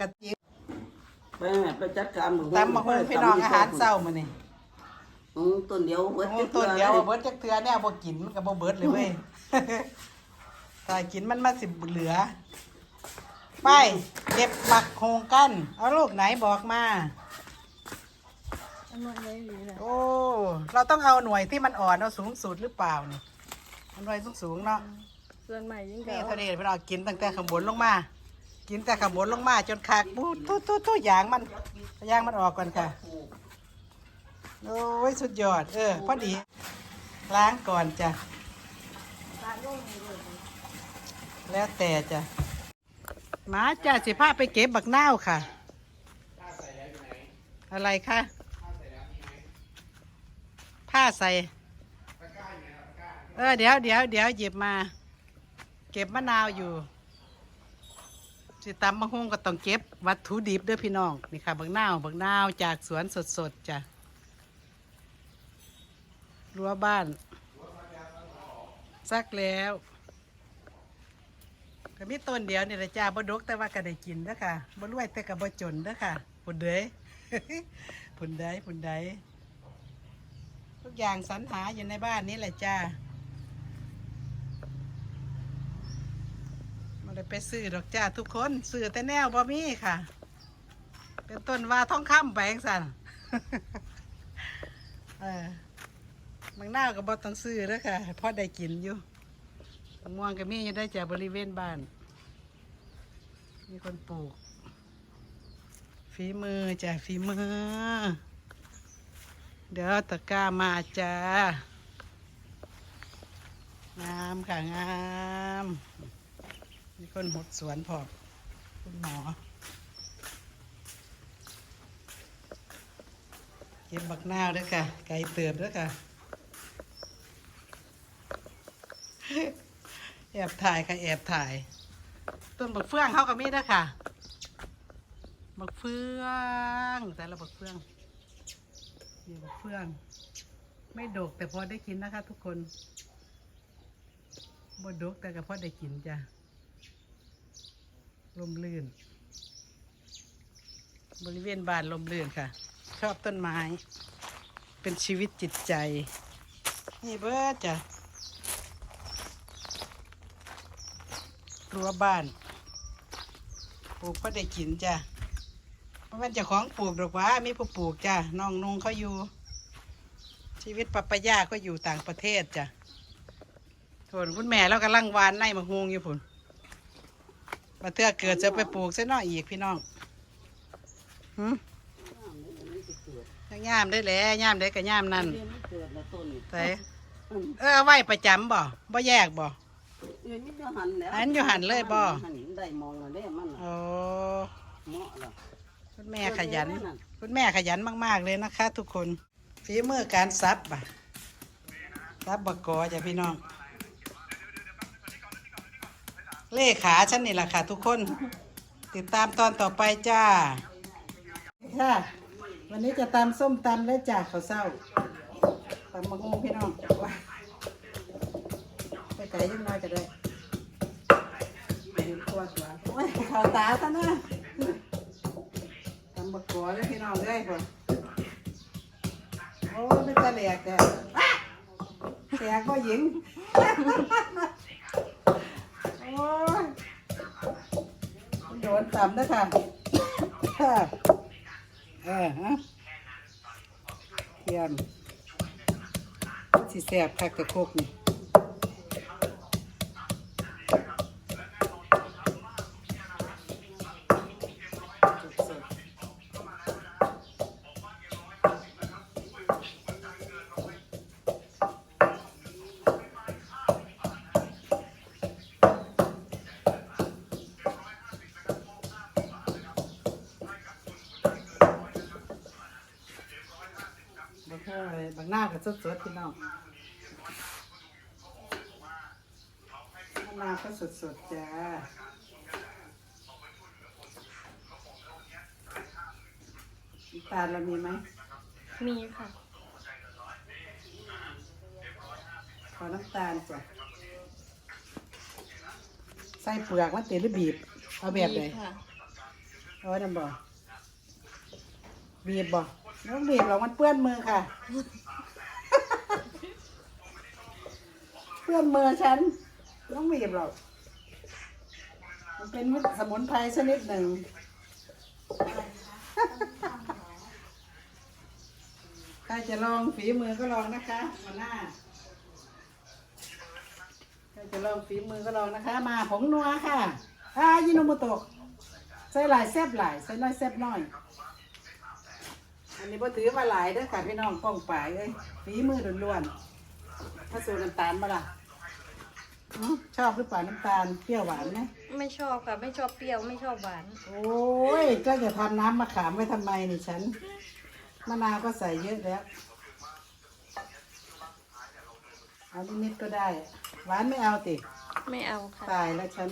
กระจิบไปแม่ไปจัดการหมึงตำบักหุ่งพี่น้องอาหารเช้ามื้อนี้อืมต้นเดียวเบิดโอ้ต้นเดียวเบิดจักเทื่อแน่บ่กินมันก็บ่เบิดเลยเว้ยถ้ากินมันมาสิเหลือ ไปเก็บบักโฮงกันเอาลูกไหนบอกมาอันนั้นไม่มีนะโอ้เราต้องเอาหน่วยที่มันอ่อนเอาสูงสุดหรือเปล่านี่มันหน่วยสูงสูงๆเนาะส่วนใหม่ยิ่งนี่เก่าเท่านี้พี่น้องกินตั้งแต่ข้างบนลงมา กินแต่ข้างบนลงมาจนขาดบูทุทุทุยางมันยางมันออกก่อนค่ะ โอ้ยสุดยอด เออพอดี ล้างก่อนจ้ะ แล้วแต่จ้ะมาจ้ะสิพาไปเก็บบักนาวค่ะ อะไรคะผ้าใส่ เออเดี๋ยวเดี๋ยวเดี๋ยวหยิบมา เก็บมะนาวอยู่ สิตำมะฮุ่งก็ต้องเก็บวัตถุดิบด้อพี่น้องนี่ค่ะบักนาวบักนาวจากสวนสดๆจ้ะรั้วบ้านซักแล้วก็มีต้นเดียวนี่แหละจ้าบ่ดกแต่ว่าก็ได้กินเด้อค่ะบ่รวยแต่ก็บ่จนเด้อค่ะผุนเด้ยผุนได้ผุนได้ทุกอย่างสรรหาอยู่ในบ้านนี้แหละจ้า ไมาได้ไปซื้อดอกจ้าทุกคนซื้อแต่แนวบ่มีค่ะ เป็นต้นว่าท้องคำแบงสันเออบางหน้าวก็บ่ต้องซื้อแล้วค่ะพอได้กินอยู่ม่วงก็มีอยู่ได้จากบริเวณบ้าน มีคนปลูก ฝีมือจ้ะฝีมือ เดี๋ยวตะกร้ามาจ้างามค่ะงาม มีคนหดสวนพอคุณหมอ เก็บบักหน้าด้วยค่ะ ไก่เติบด้วยค่ะ แอบถ่ายค่ะ แอบถ่าย ต้นบักเฟืองเข้าก็มีด้วยค่ะ บักเฟือง แต่ละบักเฟืองนี่บักเฟือง ไม่โดกแต่พอได้กินนะคะ ทุกคนบ่ดกแต่ก็พอได้กินจ้ะ ลมลื่น บริเวณบ้านลมลื่นค่ะ ชอบต้นไม้ เป็นชีวิตจิตใจ นี่เบิดจ้ะรั้วบ้าน ปลูกก็ได้กินจ้ะเพราะมันจะของปลูกดอกว่ามีผู้ปลูกจ้ะน้องนงเขาอยู่ ชีวิตปัปปายาก็อยู่ต่างประเทศจ้ะส่วนคุณแม่เรากำลังวานในมะฮวงอยู่พุ่น มาเทื่อเกิดจะไปปลูกซะหน่อยอีกพี่น้องหืมย่ามได้แหล้วย่ามได้กับย่ามนั่นเรียนไม่เกิดละต้นนี่ใส่เออเอาไว้ประจำบ่บ่แยกบ่เรียนไม่ได้หันแล้วหันอยู่หันเลยบ่หันได้มองแล้วเด้มันน่ะโอ้เหมาะละคุณแม่ขยัน คุณแม่ขยันมาก ๆ เลยนะคะ ทุกคนฝีมือการซับบ่ะซับบักกอจ้ะพี่น้อง เลขาฉันนี่แหละค่ะ ทุกคน ติดตามตอนต่อไปจ้า ค่ะ วันนี้จะตำส้มตำและจ่าข้าวเศร้าตำมะฮุงพี่น้องว้าไปไก่ยังน้อยก็ได้ไปดูตัวสวยโอ้ยข่าวตาซะนะตำบักกัวเลยพี่น้องเลยพ่อโอ้ไม่ตะแหลกแต่แตกก็หญิง โอ้ย โดนตำนะค่ะเออฮะเทียมสิแสบคักแต่โคกนี่ สดๆพี่น้องมะนาวก็สดๆจ้าน้ำตาลเรามีไหม มีค่ะ ขอน้ำตาลจ้ะใส่เปลือกมันเตะหรือบีบ เอาแบบไหนมีค่ะเอาเอาไว้นั่นบ่บีบบ่น้องบีบหรอกมันเปื้อนมือค่ะ เปื้อนมือฉันน้องบีบหรอกมันเป็นสมุนไพรชนิดหนึ่งใครจะลองฝีมือก็ลองนะคะมาหน้าใครจะลองฝีมือก็ลองนะคะ มาผงนัวค่ะอายิโนโมโตะใส่หลายแซบหลายใส่น้อยแซบน้อยอันนี้พ่ถือมาหลายเด้อค่ะพี่น้องป้องป่ายเลยฝีมือล้วนๆ ถ้าสูตรน้ำตาลมาล่ะอื้อชอบหรือเปล่าน้ำตาลเปรี้ยวหวานไหมไม่ชอบค่ะไม่ชอบเปรี้ยวไม่ชอบหวาน โอ้ยก็จะทำน้ำมะขามไว้ทำไมนี่ฉันมะนาวก็ใส่เยอะแล้วเอานิดๆก็ได้ หวานไม่เอาติไม่เอาค่ะตายแล้วฉัน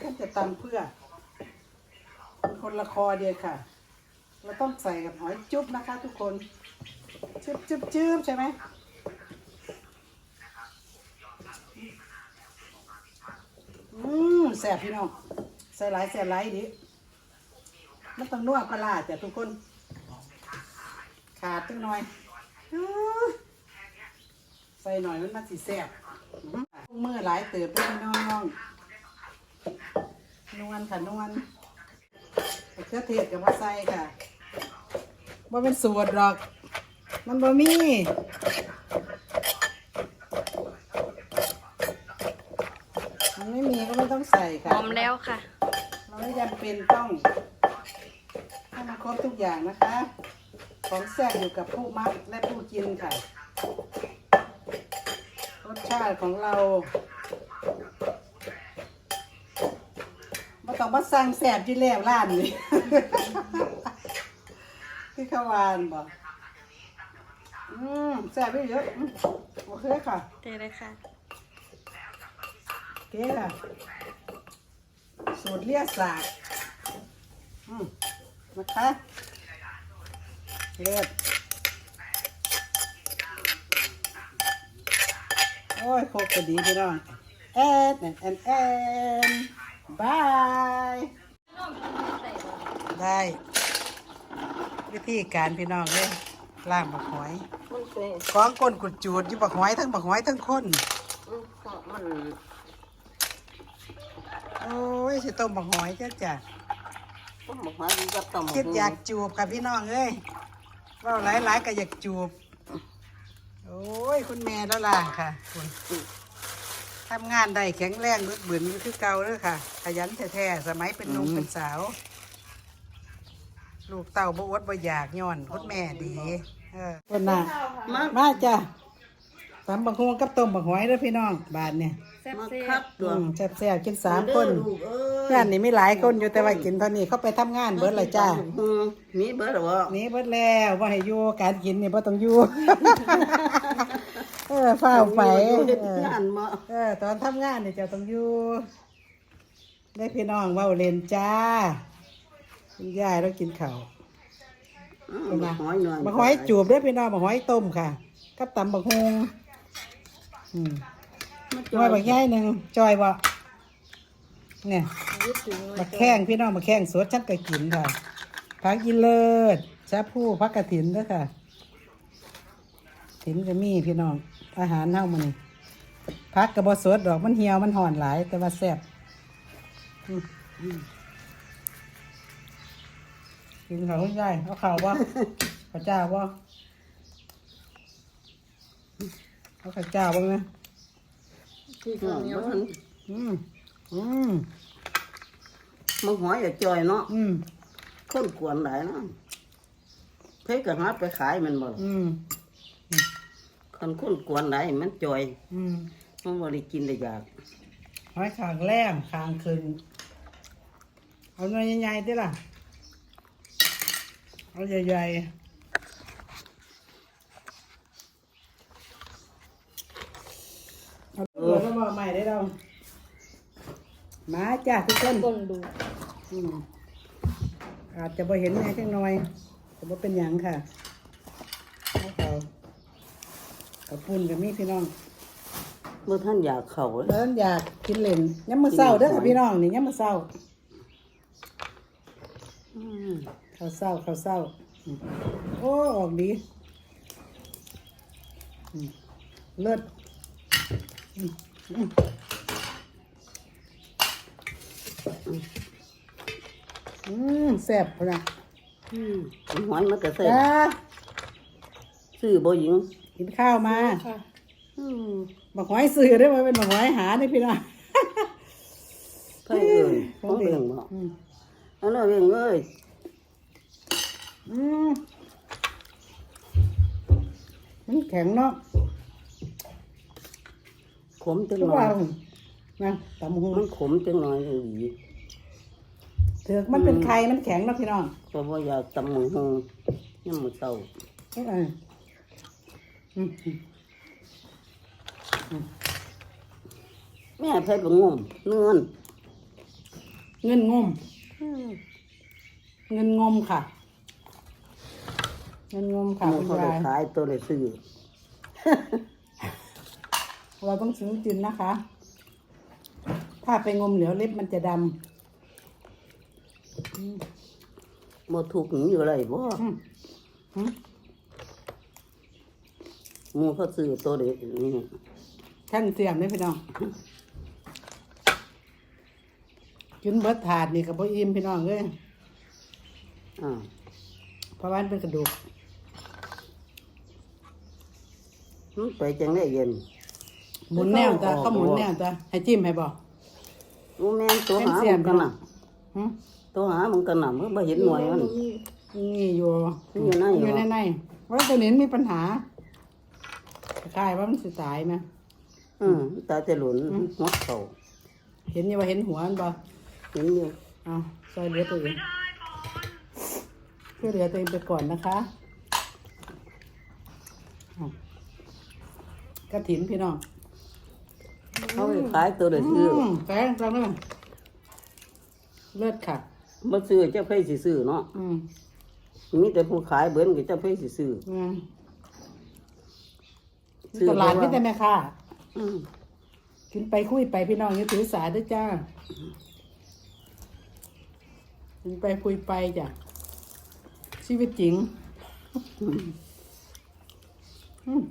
ฉันจะตำเพื่อมันคนละคอเดียวค่ะ เราต้องใส่กับหอยจุ๊บนะคะ ทุกคนจุ๊บจุ๊บจุ๊บใช่ไหม อืมแสบพี่น้องใส่หลายแสบหลายดิมันต้องนวดปลาร้าจ้ะทุกคน ขาดจังหน่อยอใส่หน่อยมันมาสิแสบอื้อมือหลายเติบด้พี่น้องนวลค่ะนวลมะเขือเทศกับมะไซค่ะว่าเป็นสูตรหรอก มันบ่มี มันไม่มีก็ไม่ต้องใส่ หค่ะอมแล้วค่ะ เราไม่จำเป็นต้องให้มันครบทุกอย่างนะคะ ของแซ่บอยู่กับผู้มักและผู้กินค่ะ รสชาติของเราไม่ต้องมาสั่งแซ่บที่แล้วร้านนี้ ที่ขาวานบ่อืมแซ่บไปเยอะอืมโอเคค่ะเทเลยค่ะ โอเคค่ะ สูตรเลียสากอืมนะคะเลือดโอ้ยโคกก็ดีพี่น้องแอนแอนแอนแอนบายได้ วิธีการพี่น้องเลยล่างบักหอยของก้นกุดจูดอยู่บักหอยทั้งบักหอยทั้งคนมันโอ้ ยสิต้มบักหอยจ้ะจ้ะต้องบอกว่ามันจะต้องคิดอยากจูบค่ะพี่น้องเอ้ยเว่าหลายๆก็อยากจูบ โอ้ย คุณแม่แล้วล่ะค่ะคุณทำงานได้แข็งแรงบึกบืนอยู่คือเก่าเลยค่ะ ขยันแท้ๆสมัยเป็นหนุ่มเป็นสาว ลูกเต่าบ่อดบ่อยากย้อนคุณแม่ดีเออคนน่ะมามาจ้ะตำบักฮวงกับต้มบักหอยเด้อพี่น้องบาทเนี่ยแซ่บมาเซ่คัดตัว อืมแซ่บๆกินสามคนเด้อลูกเอ้ยเพื่อนนี่ไม่หลายคนอยู่แต่ว่ากินเท่านี้เขาไปทำงานเบิดเลยจ้า อืมมีเบิดหรอวะหนี่เบิดแล้วว่าให้อยู่การกินนี่บ่ต้องอยู่ เออเฝ้าวไปเฮ็ดเอองานมาเออ ตอนทำงานนี่เจ้าต้องอยู่ได้พี่น้องเว้าเล่นจ้าคุณยายเรากินข้าวอืมเป็นไงหอยหน่อยบักหอยจูบเด้อพี่น้องบักหอยต้มค่ะ กับตำบักฮงอืม มันหน่อยบักใหญ่หนึ่งจอยบ่เนี่ยยึดถึงหน่วยมาแข้งพี่น้องมาแข้งสดฉันก็กินค่ะพักกินเลิศชาผู้พักกระถินด้วยค่ะถินก็มีพี่น้องอาหารเท่ามันพักกระบอสดดอกมันเหี่ยวมันห่อนหลาย แต่ว่าแซ่บกินเขาวได้เอาข่าวบ่ข้าวเจ้าบ่าเอาข้าวเจ้าบ้างนะ ที่อืข้าวมเหนียวมันอืมอืมมันหอยอย่าจ่อยเนาะอืมคนกวนหลายเนาะเพิ่นก็หาไปขายมันบ่ล่ะอืมคนคนกวนหลายมันจ่อยอืมมันบ่ได้กินได้อยากหอยขางแรงขางขึ้นเอาหน่วยใหญ่ๆดิล่ะเอาใหญ่ๆเอาตัวแล้วบอก ใหม่ได้เรามาจ้าทุกคนก้นดูอืมอาจจะบ่เห็นแม่จังหน่อยแต่ว่าเป็นหยังค่ะเอาเขากับปุ่นกับมีพี่น้องเมื่อท่านอยากเข้าเลยเดินอยากกินเล่นย้ำมือเศร้าเด้อค่ะพี่น้องนี่ย้ำมือเศร้าข้าวเศร้าข้าวเศร้าอืมโอ้ออกดีอืมเลิศ อืมอืมอืมแซ่บพะนะอืมหอยมันก็ใส่จ้าซื้อบ่หญิงกินข้าวมาอืมบอกหอยสื่อได้ไหมเป็นบอกหอยหาได้พี่น้องไผเอ้ยของเบ่งบ่อืมอันนั้นเบ่งเอ้ยอืมมันแข็งเนาะ ขมจังทุกหน่อว่ายนะตำหูมันขมจังหน่อยจังดีเถือกมันเป็นไข่มันแข็งเนาะพี่น้องก็บ่อยากตำหมูหงยามมื้อเช้าเอ้ยอืมอืมแม่ไผบ่งมเนื่อนเงินงม เงินงมค่ะ เงินงมค่ะหมูคุณเขาได้ยายขายตัวได้ซื้อ เราต้องซื้อจินนะคะ ถ้าไปงมเหลวเล็บมันจะดบ่ถูกหนีอยู่ไรบ่ำอืมอืมหมูเขาซื้อตัวเด็กนี่แท่นเสียมเลยพี่น้อง กินเบิดถาดนี่กับพ่อิ่มพี่น้องเลยอ่าเพราะว่ามันเป็นกระดูก มันไปจังได้เย็น หมุนแนวจ้ะเขาหมุนแนวจ้ะให้จิ้มให้บอกโอ้แม่นตัวหาเป็นเสียมัมนกันน่ะหึตัวหามันกันน่ะมันบ่เห็นหน่วยมัน นี่อยู่อยู่ในเหรออ ยู่ในในว่าตัวนี้มีปัญหาคล้ายๆว่ามันสิตายไหมอืมตาจะหลุนหัวเข่าเห็นอยู่ว่าเห็นหัวมันบ่เห็นอยู่เอาซอยเหลือตัวเองช่วยเหลือตัวเองไปก่อนนะคะเอากระถินพี่น้อง เขาไปขายตัวได้ซื้ออมแกงจังเลยเลือดค่ะบ่ซื้อเจ้าไผสิซื้อเนาะอืมมีแต่ผู้ขายเบิ่นก็เจ้าไผสิซื้ออืมซื้อตลาดเพราะว่าไม่แต่แม่ค่ะอืมกินไปคุยไปพี่น้องอย่าถือสาด้วยจ้ากินไปคุยไปจ้ะชีวิตจริงอืม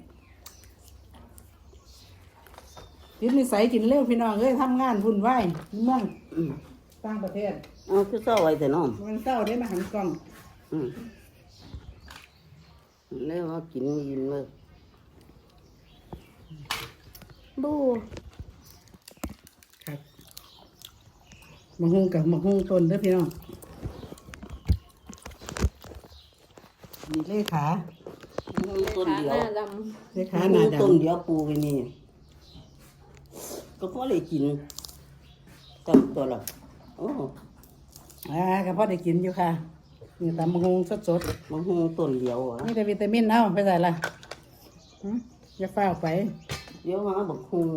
ติดนิสัยกินเร็วพี่น้องเอ้ยทำงานวุ่นวายม่วงอืมต่างประเทศเอาคือเศร้าไว้แต่น้อมมันเศร้าได้มาหันกล้องอืมแล้วว่ากินยินเลยบูครับมะฮุงกับมะฮุงต้นเด้อพี่น้องนี่เลขาต้นขาเดียหวน้าดเลขาหน้าดต้นเดียวปลูกไว้นี่ ก็พอได้กินจับตัวละโอ้ำอ่าก็พอได้กินอยู่ค่ะนี่ตำมะฮุงสดมันคงต้นเดียวอะๆนี่แต่วิตามินเอาไปใส่ละหึอย่าฟ้าวไปเดี๋ยวหาบักคง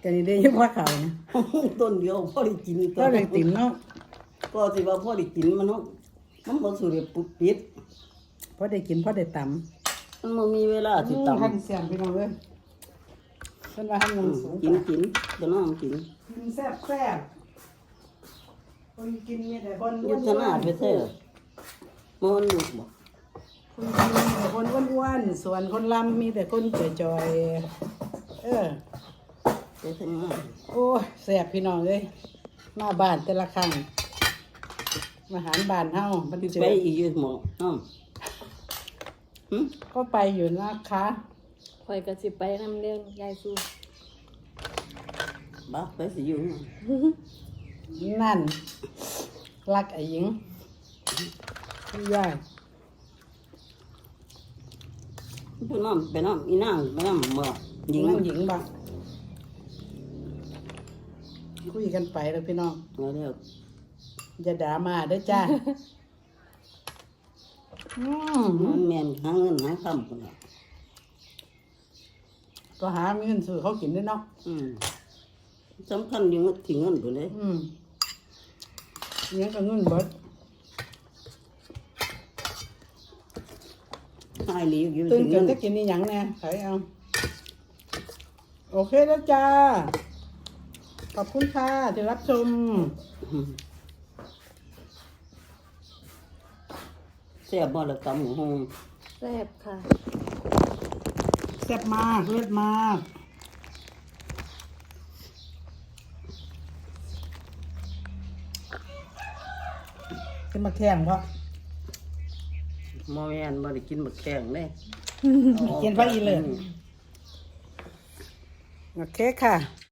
แต่นี่ได้อยังว่าเขาเนี่ยต้นเดียวพอได้กินก็เลยติ๋มเนาะก็สิว่าพอได้กินมันเนาะมันบ่สุดเลยปุ๊บปิด พอได้กินพอได้ตำมันบ่มีเวลาสิอืมตำหั่นเสียงพี่น้องเลย เพิ่นว่าหั่นยังสูงกินกินจะน้องกินกินแซ่บแซ่บคนกินมีแต่คนยุทธนาไปเถอะมันลูกบ่คนกินมีแต่คนอ้วนๆส่วนคนลำมีแต่คนจอยๆเออไปทำงานโอ้ยแซ่บพี่น้องเลยมาบ้านแต่ละครั้งมาหารบ้านเฮามันเจไปออีกอยู่หมอน้อมหึก็ไปอยู่นะคะำ คอยกระสิบไปนำเรื่องยายสู้บ้าไปสิอยู่นั่น รักไอ้หญิงพี่ย่ายไปน้อมไปน้อมอีนางไปน้อมบ่หญิงนั่งหญิงบักคุยกันไปแล้วพี่น้องเอาแล้วอย่าด่ามาเด้อจ้า อืมมันแม่นหาเงินหาคำพุ่นน่ะ ก็หาเงินซื้อเขากินด้วยเนาะอืมสำคัญอยู่เงินที่เงินพุ่นเด้อืมเลี้ยงกับเงินเบิดหายหลีอยู่ตื่นที่เกิเงินนจะกินนี่ยังแน่ขายเอา โอเคแล้วจ้า ขอบคุณค่ะที่รับชมอืมซ่บบ่ละตำหง แซ่บค่ะ แซ่บมากเลิศมาก เป็นมาแข่งเพราะหมอแม่นบ่ได้กินบักแข้งเด้กินพระอีเลิศโอเคค่ะ